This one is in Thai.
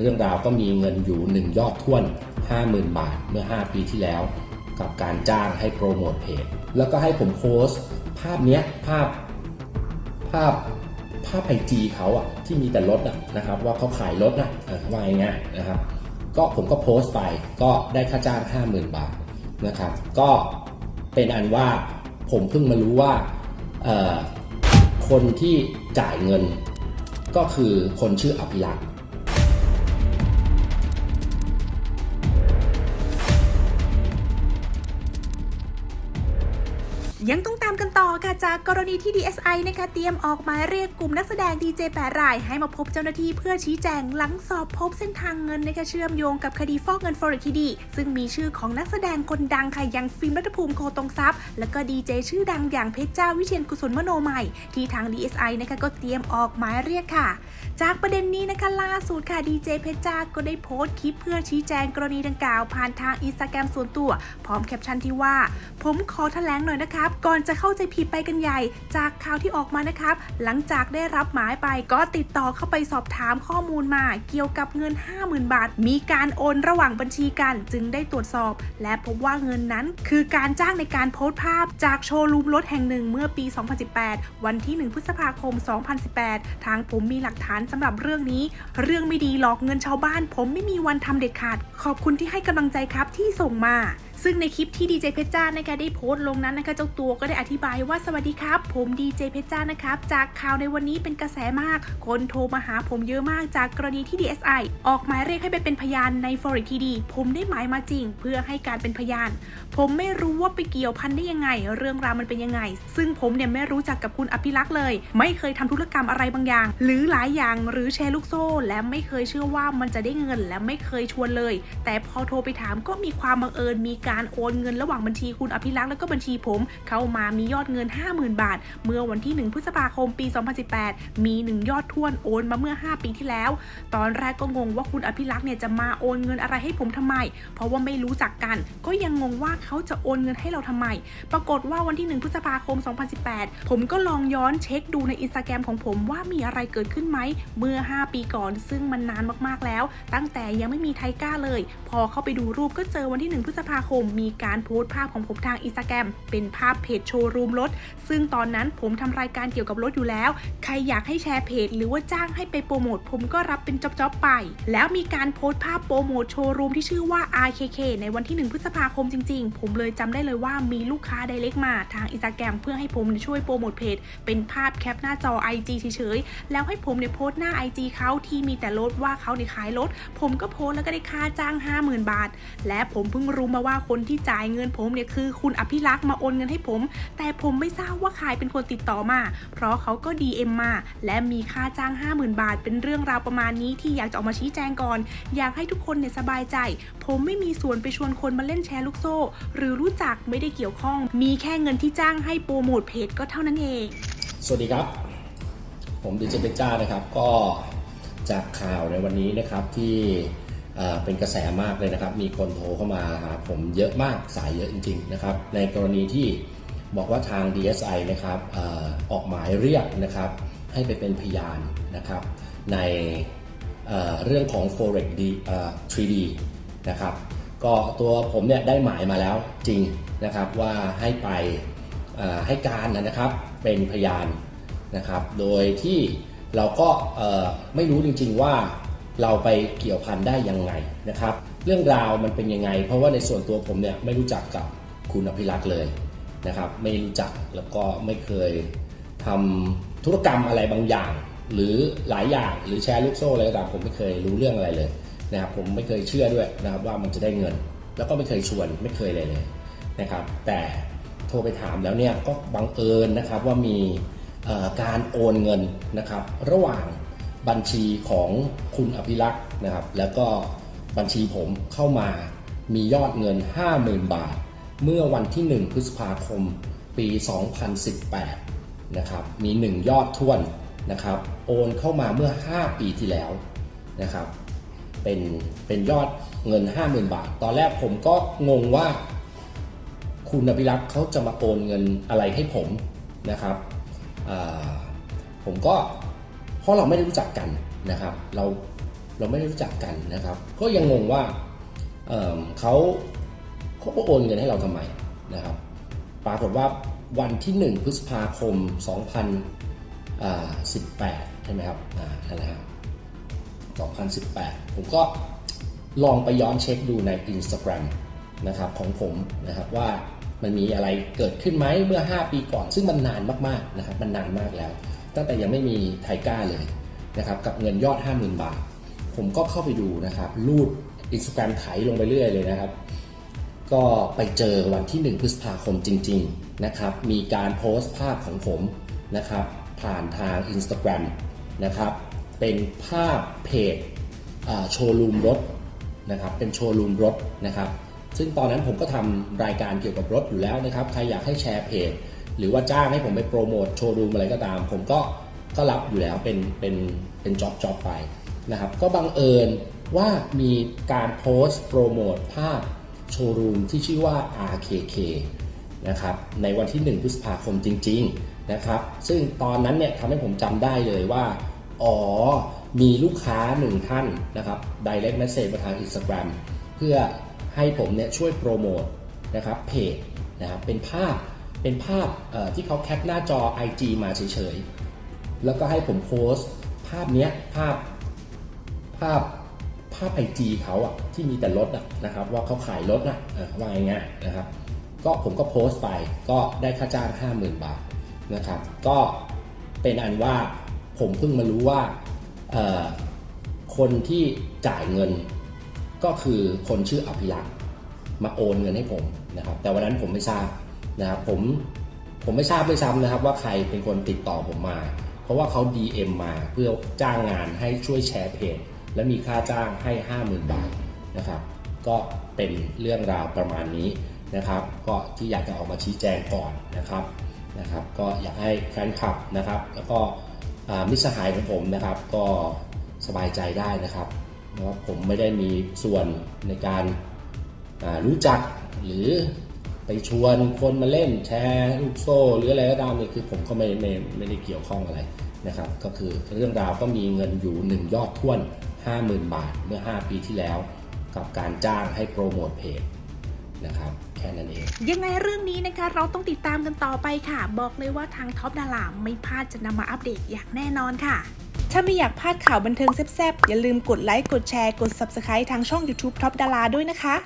เรื่องราวก็มีเงินอยู่หนึ่งยอดท่วน 50,000 บาทเมื่อ 5 ปีที่แล้ว กับการจ้างให้โปรโมทเพจแล้วก็ให้ผมโพสต์ ภาพเนี้ยภาพภาพภาพไอจีเขาอะที่มีแต่รถอะนะครับ ว่าเขาขายรถอะออว่าอย่างเงี้ยนะครับ ก็ผมก็โพสต์ไปก็ได้ค่าจ้าง 50,000 บาทนะครับ ก็เป็นอันว่าผมเพิ่งมารู้ว่าคนที่จ่ายเงินก็คือคนชื่ออภิรักษ์ ยังต้อง ต่อค่ะจากกรณีที่ DSI นะคะเตรียมออกหมายเรียกกลุ่มนักแสดงดีเจแปดราย ให้มาพบเจ้าหน้าที่เพื่อชี้แจงหลังสอบพบเส้นทางเงินนะคะเชื่อมโยงกับคดีฟอกเงินฟอเร็กทีดี ซึ่งมีชื่อของนักแสดงคนดังค่ะอย่างฟิล์มรัฐภูมิโคตรงทรัพย์ แล้วก็ดีเจชื่อดังอย่างเพชรเจ้าวิเชียนกุศลมโนใหม่ ที่ทาง DSI นะคะก็เตรียมออกหมายเรียกค่ะ จากประเด็นนี้นะคะล่าสุดค่ะดีเจเพชรจ้าก็ได้โพสต์คลิปเพื่อชี้แจงกรณีดังกล่าวผ่านทางอินสตาแกรมส่วนตัว พร้อมแคปชั่นที่ว่า ผมขอแถลงหน่อยนะครับก่อนจะเข้าใจผิดไปกันใหญ่ จากข่าวที่ออกมานะครับ หลังจากได้รับหมายไปก็ติดต่อเข้าไปสอบถามข้อมูลมาเกี่ยวกับเงิน 50,000 บาท มีการโอนระหว่างบัญชีกันจึงได้ตรวจสอบ และพบว่าเงินนั้นคือการจ้างในการโพสต์ภาพจากโชว์รูมรถแห่งหนึ่งเมื่อปี 2018 วันที่ 1 พฤษภาคม 2018 ทางผมมีหลักฐานสำหรับเรื่องนี้ เรื่องไม่ดีหลอกเงินชาวบ้าน ผมไม่มีวันทำเด็ดขาด ขอบคุณที่ให้กำลังใจครับที่ส่งมา ซึ่งในคลิปที่ดีเจเพชรจ้านะคะได้โพสต์ลงนั้นนะคะเจ้าตัวก็ได้อธิบายว่าสวัสดีครับ ผมดีเจเพชรจ้านะครับจากข่าวในวันนี้เป็นกระแสมาก คนโทรมาหาผมเยอะมากจากกรณีที่ DSI ออกหมายเรียกให้ไปเป็นพยานใน f o r e x TD ผมได้หมายมาจริง เพื่อให้การเป็นพยาน ผมไม่รู้ว่าไปเกี่ยวพันได้ยังไง เรื่องราวมันเป็นยังไง ซึ่งผมเนี่ยไม่รู้จักกับคุณอภิรักษ์เลย ไม่เคยทำธุรกรรมอะไรบางอย่าง หรือหลายอย่างหรือแชร์ลูกโซ่ และไม่เคยเชื่อว่ามันจะได้เงินและไม่เคยชวนเลย แต่พอโทรไปถามก็มีความบังเอิญมีการโอนเงินระหว่างบัญชีคุณอภิรักษ์แล้วก็บัญชีผม เข้ามามียอดเงิน 50,000 บาท เมื่อวันที่ 1 พฤษภาคมปี 2018 มี 1 ยอดทวนโอนมาเมื่อ 5 ปีที่แล้ว ตอนแรกก็งงว่าคุณอภิรักษ์เนี่ยจะมาโอนเงินอะไรให้ผมทำไม เพราะว่าไม่รู้จักกัน ก็ยังงงว่าเขาจะโอนเงินให้เราทำไม ปรากฏว่าวันที่ 1 พฤษภาคม 2018 ผมก็ลองย้อนเช็คดูในอินสตาแกรมของผมว่ามีอะไรเกิดขึ้นไหมเมื่อ 5 ปีก่อน ซึ่งมันนานมากๆแล้ว ตั้งแต่ยังไม่มีไทก้าเลย พอเข้าไปดูรูปก็เจอวันที่ 1 พฤษภาคมมีการโพสต์ภาพของผมทางอินสตาแกรมเป็นภาพเพจโชว์รูมรถ ซึ่งตอนนั้นผมทำรายการเกี่ยวกับรถอยู่แล้ว ใครอยากให้แชร์เพจ หรือว่าจ้างให้ไปโปรโมทผมก็รับเป็นจ็อบๆไป แล้วมีการโพสต์ภาพโปรโมทโชว์รูมที่ชื่อว่า RKK ในวันที่ 1 พฤษภาคมจริงๆ ผมเลยจำได้เลยว่ามีลูกค้าไดเรกมาทางอินสตาแกรมเพื่อให้ผมช่วยโปรโมทเพจ เป็นภาพแคปหน้าจอ IG เฉยๆ แล้วให้ผมเนี่ยโพสต์หน้า IG เขาที่มีแต่รถว่าเขาเนี่ยขายรถ ผมก็โพสต์แล้วก็ได้ค่าจ้าง 50,000 บาท และผมเพิ่งรู้มาว่าคนที่จ่ายเงินผมเนี่ยคือคุณอภิรักษ์มาโอนเงินให้ผม แต่ผมไม่ทราบว่าใครเป็นคนติดต่อมา เพราะเขาก็ DM มา และมีค่าจ้าง 50,000 บาท เป็นเรื่องราวประมาณนี้ที่อยากจะออกมาชี้แจงก่อน อยากให้ทุกคนเนี่ยสบายใจ ผมไม่มีส่วนไปชวนคนมาเล่นแชร์ลูกโซ่ หรือรู้จักไม่ได้เกี่ยวข้อง มีแค่เงินที่จ้างให้โปรโมทเพจก็เท่านั้นเอง สวัสดีครับ ผมดิเจเปจ้านะครับก็จากข่าวในวันนี้นะครับที่ เป็นกระแสมากเลยนะครับ มีคนโทรเข้ามาหาผมเยอะมากสายเยอะจริงๆนะครับ ในกรณีที่บอกว่าทาง DSI นะครับอออกหมายเรียกนะครับ ให้ไปเป็นพยานนะครับ ในเเรื่องของ forex D อ 3D นะครับก็ตัวผมเนี่ยได้หมายมาแล้วจริงนะครับว่าให้ไปให้การนะครับเป็นพยานนะครับ โดยที่เราก็ไม่รู้จริงๆว่า เราไปเกี่ยวพันได้ยังไงนะครับ เรื่องราวมันเป็นยังไง เพราะว่าในส่วนตัวผมเนี่ยไม่รู้จักกับคุณอภิรักษ์เลยนะครับ ไม่รู้จักแล้วก็ไม่เคยทำธุรกรรมอะไรบางอย่าง หรือหลายอย่างหรือแชร์ลูกโซ่อะไรก็ตามผมไม่เคยรู้เรื่องอะไรเลยนะครับ ผมไม่เคยเชื่อด้วยนะครับว่ามันจะได้เงิน แล้วก็ไม่เคยชวนไม่เคยเลยเลยนะครับ แต่โทรไปถามแล้วเนี่ยก็บังเอิญนะครับว่ามีการโอนเงินนะครับ ระหว่าง บัญชีของคุณอภิรักษ์นะครับ แล้วก็บัญชีผมเข้ามามียอดเงิน 50,000 บาท เมื่อวันที่ 1 พฤษภาคม ปี 2018 นะครับ มี 1 ยอดท่วนนะครับ โอนเข้ามาเมื่อ 5 ปีที่แล้วนะครับ เป็นเป็นยอดเงิน 50,000 บาท ตอนแรกผมก็งงว่า คุณอภิรักษ์เขาจะมาโอนเงินอะไรให้ผมนะครับ ผมก็ เพราะเราไม่ได้รู้จักกันนะครับ เราเราไม่ได้รู้จักกันนะครับ ก็ยังงงว่าเเขาเขาโอนเงินให้เราทำไมนะครับ ปรากฏว่าวันที่ 1 พฤษภาคม 2018 ใช่ไหมครับอ่านั่นแหละครับ2018 ผมก็ลองไปย้อนเช็คดูใน Instagram นะครับของผมนะครับว่ามันมีอะไรเกิดขึ้นไหมเมื่อ 5 ปีก่อน ซึ่งมันนานมากๆนะครับมันนานมากแล้ว ตั้งแต่ยังไม่มีไทก้าเลยนะครับกับเงินยอด 50,000 บาท ผมก็เข้าไปดูนะครับรูด Instagram ไถลงไปเรื่อยเลยนะครับ ก็ไปเจอวันที่ 1 พฤษภาคมจริง ๆนะครับ มีการโพสต์ภาพของผมนะครับผ่านทาง Instagram นะครับเป็นภาพเพจโชว์รูมรถนะครับเป็นโชว์รูมรถนะครับซึ่งตอนนั้นผมก็ทำรายการเกี่ยวกับรถอยู่แล้วนะครับ ใครอยากให้แชร์เพจ หรือว่าจ้างให้ผมไปโปรโมทโชว์รูมอะไรก็ตาม ผมก็ก็รับอยู่แล้วเป็นเป็นเป็นจ็อบจ็อบไปนะครับ ก็บังเอิญว่ามีการโพสต์โปรโมทภาพโชว์รูมที่ชื่อว่า RKK นะครับในวันที่ 1 พฤษภาคมจริง ๆนะครับ ซึ่งตอนนั้นเนี่ยทำให้ผมจำได้เลยว่า อ๋อ มีลูกค้าหนึ่งท่านนะครับ direct message มาทาง Instagram เพื่อให้ผมเนี่ยช่วยโปรโมทนะครับเพจนะครับเป็นภาพ เป็นภาพที่เขาแคปหน้าจอ IG มาเฉยๆ แล้วก็ให้ผมโพสต์ภาพเนี้ยภาพภาพภาพไอจีเขาอะที่มีแต่รถอะนะครับว่าเขาขายรถอะอะว่าง่ายๆนะครับ ก็ผมก็โพสต์ไปก็ได้ค่าจ้าง 50,000 บาทนะครับ ก็เป็นอันว่าผมเพิ่งมารู้ว่าคนที่จ่ายเงินก็คือคนชื่ออภิรักษ์มาโอนเงินให้ผมนะครับ แต่วันนั้นผมไม่ทราบ นะครับผมผมไม่ทราบด้วยซ้ำนะครับว่าใครเป็นคนติดต่อผมมา เพราะว่าเขา DM มาเพื่อจ้างงานให้ช่วยแชร์เพจ และมีค่าจ้างให้ 50,000 บาทนะครับ ก็เป็นเรื่องราวประมาณนี้นะครับ ก็ที่อยากจะออกมาชี้แจงก่อนนะครับนะครับ ก็อยากให้แฟนคลับนะครับ แล้วก็มิสหายของผมนะครับ ก็สบายใจได้นะครับว่าะผมไม่ได้มีส่วนในการรู้จักหรือ ไปชวนคนมาเล่นแชร์ลูกโซ่ หรืออะไรก็ตามเนี่ยคือผมก็ไม่ไม่ไม่ได้เกี่ยวข้องอะไรนะครับ ก็คือเรื่องราวก็มีเงินอยู่ 1 ยอดท้วน 50,000 บาทเมื่อ 5 ปีที่แล้ว กับการจ้างให้โปรโมทเพจนะครับแค่นั้นเองยังไงเรื่องนี้นะคะเราต้องติดตามกันต่อไปค่ะ บอกเลยว่าทางท็อปดาราไม่พลาดจะนำมาอัปเดตอย่างแน่นอนค่ะ ถ้าไม่อยากพลาดข่าวบันเทิงแซ่บๆ อย่าลืมกดไลค์กดแชร์กด Subscribe ทางช่อง YouTube ท็อปดาราด้วยนะคะ